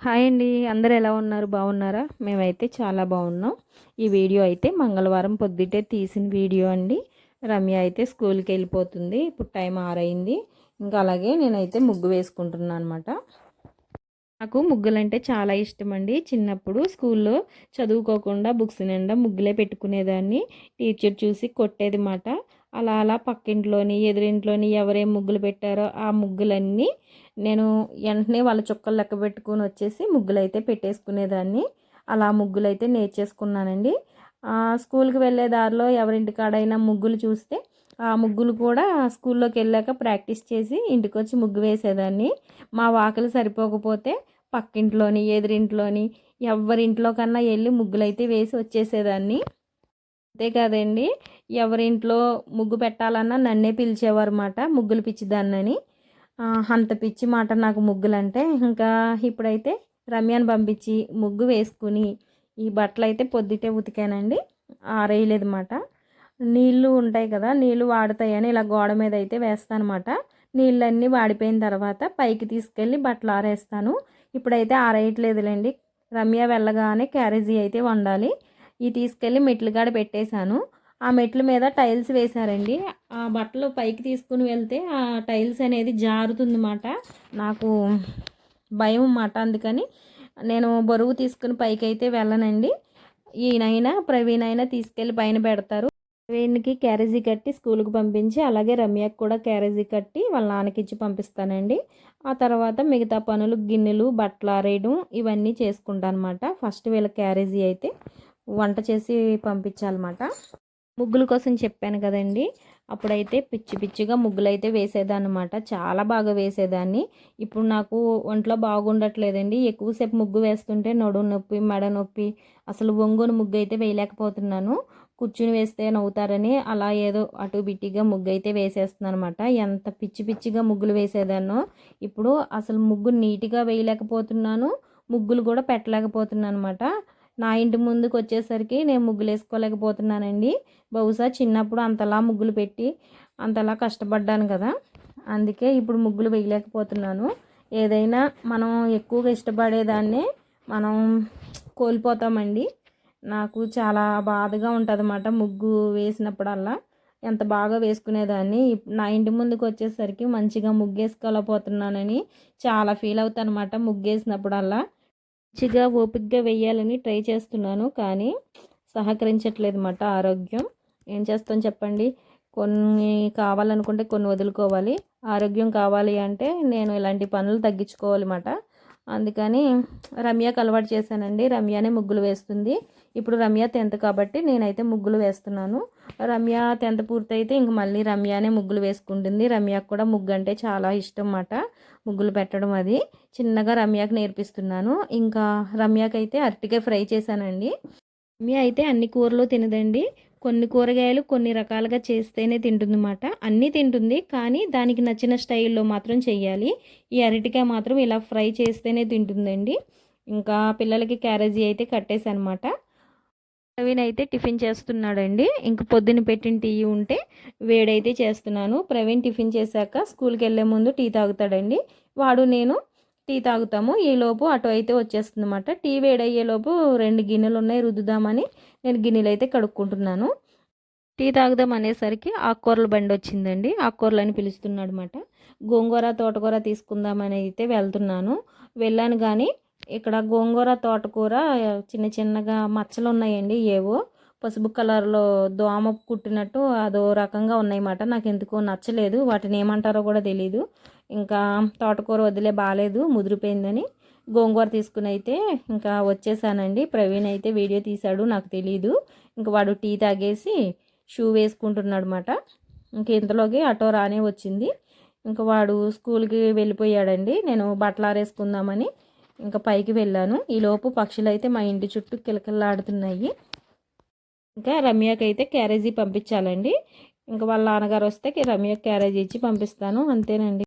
Hi అండి. అందరు ఎలా ఉన్నారు? బాగున్నారా? మేమైతే చాలా బాగున్నాం. ఈ వీడియో అయితే మంగళవారం పొద్దుటే తీసిన వీడియో అండి. రమ్య అయితే స్కూల్కి వెళ్ళిపోతుంది. ఇప్పుడు టైం ఆరైంది. ఇంకా అలాగే నేనైతే ముగ్గు వేసుకుంటున్నాను అనమాట నాకు ముగ్గులంటే చాలా ఇష్టం అండి. చిన్నప్పుడు స్కూల్లో చదువుకోకుండా బుక్స్ నిండా ముగ్గులే పెట్టుకునేదాన్ని. టీచర్ చూసి కొట్టేది మాట. అలా అలా పక్కింట్లోని ఎదురింట్లోని ఎవరే ముగ్గులు పెట్టారో ఆ ముగ్గులన్నీ నేను వెంటనే వాళ్ళ చుక్కలు లెక్క పెట్టుకుని వచ్చేసి ముగ్గులు అయితే పెట్టేసుకునేదాన్ని. అలా ముగ్గులు అయితే నేర్చేసుకున్నానండి స్కూల్కి వెళ్ళే దారిలో ఎవరింటి కాడైనా ముగ్గులు చూస్తే ఆ ముగ్గులు కూడా స్కూల్లోకి వెళ్ళాక ప్రాక్టీస్ చేసి ఇంటికి వచ్చి ముగ్గు వేసేదాన్ని. మా వాకలు సరిపోకపోతే పక్కింట్లోని ఎదురింట్లోని ఎవరింట్లో కన్నా వెళ్ళి ముగ్గులు అయితే వేసి వచ్చేసేదాన్ని. అంతే కాదండి. ఎవరింట్లో ముగ్గు పెట్టాలన్నా నన్నే పిలిచేవారు మాట ముగ్గులు పిచ్చిదాన్నని అంత పిచ్చి మాట నాకు ముగ్గులంటే ఇంకా ఇప్పుడైతే రమ్యాని పంపించి ముగ్గు వేసుకుని ఈ బట్టలు అయితే పొద్దుటే ఉతికానండి. ఆరేయలేదు మాట నీళ్ళు ఉంటాయి కదా నీళ్ళు వాడతాయని ఇలా గోడ మీద అయితే వేస్తానమాట నీళ్ళన్నీ వాడిపోయిన తర్వాత పైకి తీసుకెళ్ళి బట్టలు ఆరేస్తాను. ఇప్పుడైతే ఆరేయట్లేదులేండి. రమ్య వెళ్ళగానే క్యారేజీ అయితే వండాలి. ఈ తీసుకెళ్ళి మెట్లుగాడ పెట్టేశాను. ఆ మెట్ల మీద టైల్స్ వేశారండి. ఆ బట్టలు పైకి తీసుకుని వెళ్తే ఆ టైల్స్ అనేది జారుతుంది మాట నాకు భయం మాట అందుకని నేను బరువు తీసుకుని పైకి అయితే వెళ్ళనండి. ఈయనైనా ప్రవీణ్ అయినా తీసుకెళ్ళి పైన పెడతారు. ప్రవీణ్కి క్యారేజీ కట్టి స్కూల్కి పంపించి అలాగే రమ్యకు కూడా క్యారేజీ కట్టి వాళ్ళ నాన్నకిచ్చి పంపిస్తానండి. ఆ తర్వాత మిగతా పనులు గిన్నెలు బట్టలు ఆరేయడం ఇవన్నీ చేసుకుంటాను అనమాట ఫస్ట్ వీళ్ళ క్యారేజీ అయితే. వంట చేసి పంపించాలన్నమాట. ముగ్గుల కోసం చెప్పాను కదండి. అప్పుడైతే పిచ్చి పిచ్చిగా ముగ్గులు అయితే వేసేదాన్నమాట. చాలా బాగా వేసేదాన్ని. ఇప్పుడు నాకు ఒంట్లో బాగుండట్లేదండి. ఎక్కువసేపు ముగ్గు వేస్తుంటే నడుము నొప్పి మెడ నొప్పి అసలు ఒంగోని ముగ్గు అయితే వేయలేకపోతున్నాను. కూర్చుని వేస్తే నవ్వుతారని అలా ఏదో అటు బిట్టిగా ముగ్గు అయితే వేసేస్తున్నాను అనమాట ఎంత పిచ్చి పిచ్చిగా ముగ్గులు వేసేదాన్నో. ఇప్పుడు అసలు ముగ్గు నీట్గా వేయలేకపోతున్నాను. ముగ్గులు కూడా పెట్టలేకపోతున్నాను అనమాట నా ఇంటి ముందుకు వచ్చేసరికి నేను ముగ్గులు వేసుకోలేకపోతున్నానండి బహుశా చిన్నప్పుడు అంతలా ముగ్గులు పెట్టి అంతలా కష్టపడ్డాను కదా. అందుకే ఇప్పుడు ముగ్గులు వేయలేకపోతున్నాను. ఏదైనా మనం ఎక్కువగా ఇష్టపడేదాన్నే మనం కోల్పోతామండి. నాకు చాలా బాధగా ఉంటుంది అన్నమాట ముగ్గు వేసినప్పుడల్లా. ఎంత బాగా వేసుకునేదాన్ని. నా ఇంటి ముందుకు వచ్చేసరికి మంచిగా ముగ్గేసుకోలేకపోతున్నానని చాలా ఫీల్ అవుతానమాట ముగ్గేసినప్పుడల్లా. మంచిగా ఓపిక్గా వేయాలని ట్రై చేస్తున్నాను కానీ సహకరించట్లేదు అన్నమాట ఆరోగ్యం. ఏం చేస్తాం చెప్పండి? కొన్ని కావాలనుకుంటే కొన్ని వదులుకోవాలి. ఆరోగ్యం కావాలి అంటే నేను ఇలాంటి పనులు తగ్గించుకోవాలన్నమాట. అందుకని రమ్యకు అలవాటు చేశానండి. రమ్యనే ముగ్గులు వేస్తుంది. ఇప్పుడు రమ్య టెన్త్ కాబట్టి నేనైతే ముగ్గులు వేస్తున్నాను. రమ్య టెన్త్ పూర్తయితే ఇంక మళ్ళీ రమ్యనే ముగ్గులు వేసుకుంటుంది. రమ్యకు కూడా ముగ్గు అంటే చాలా ఇష్టం అన్నమాట ముగ్గులు పెట్టడం అది. చిన్నగా రమ్యకు నేర్పిస్తున్నాను. ఇంకా రమ్యకైతే అరటికాయ ఫ్రై చేశానండి. రమ్య అయితే అన్ని కూరలు తినదండి. కొన్ని కూరగాయలు కొన్ని రకాలుగా చేస్తేనే తింటుందన్నమాట. అన్నీ తింటుంది కానీ దానికి నచ్చిన స్టైల్లో మాత్రం చెయ్యాలి. ఈ అరటికాయ మాత్రం ఇలా ఫ్రై చేస్తేనే తింటుందండి. ఇంకా పిల్లలకి క్యారేజీ అయితే కట్టేసనమాట ప్రవీణ్ అయితే టిఫిన్ చేస్తున్నాడండి. ఇంక పొద్దున పెట్టిన టీ ఉంటే వేడైతే చేస్తున్నాను. ప్రవీణ్ టిఫిన్ చేశాక స్కూల్కి వెళ్ళే ముందు టీ తాగుతాడండి. వాడు నేను టీ తాగుతాము. ఈలోపు అటు అయితే వచ్చేస్తుంది అన్నమాట టీ వేడయ్యేలోపు రెండు గిన్నెలు ఉన్నాయి రుద్దుదామని నేను గిన్నెలు అయితే కడుక్కుంటున్నాను. టీ తాగుదాం అనేసరికి ఆకుకూరల బండి వచ్చిందండి. ఆకుకూరలు అని పిలుస్తున్నాడు అనమాట గోంగూర తోటకూర తీసుకుందామని అయితే వెళ్తున్నాను. వెళ్ళాను కానీ ఇక్కడ గోంగూర తోటకూర చిన్న చిన్నగా మచ్చలు ఉన్నాయండి ఏవో. పసుపు కలర్లో దోమ కుట్టినట్టు అదో రకంగా ఉన్నాయన్నమాట. నాకు ఎందుకో నచ్చలేదు. వాటిని ఏమంటారో కూడా తెలియదు ఇంకా తోటకూర వదిలే బాగాలేదు ముదిరిపోయిందని గోంగూర తీసుకుని అయితే ఇంకా వచ్చేసానండి. ప్రవీణ్ అయితే వీడియో తీశాడు నాకు తెలియదు ఇంకా వాడు టీ తాగేసి షూ వేసుకుంటున్నాడు అనమాట ఇంక ఇంతలోకి ఆటో రానే వచ్చింది. ఇంకా వాడు స్కూల్కి వెళ్ళిపోయాడండి. నేను బట్టలు ఆరేసుకుందామని ఇంకా పైకి వెళ్ళాను. ఈలోపు పక్షులు అయితే మా ఇంటి చుట్టూ కిలకిల్లాడుతున్నాయి. ఇంకా రమ్యకి అయితే క్యారేజీ పంపించాలండి. ఇంకా వాళ్ళ నాన్నగారు వస్తే రమ్య క్యారేజీ ఇచ్చి పంపిస్తాను. అంతేనండి.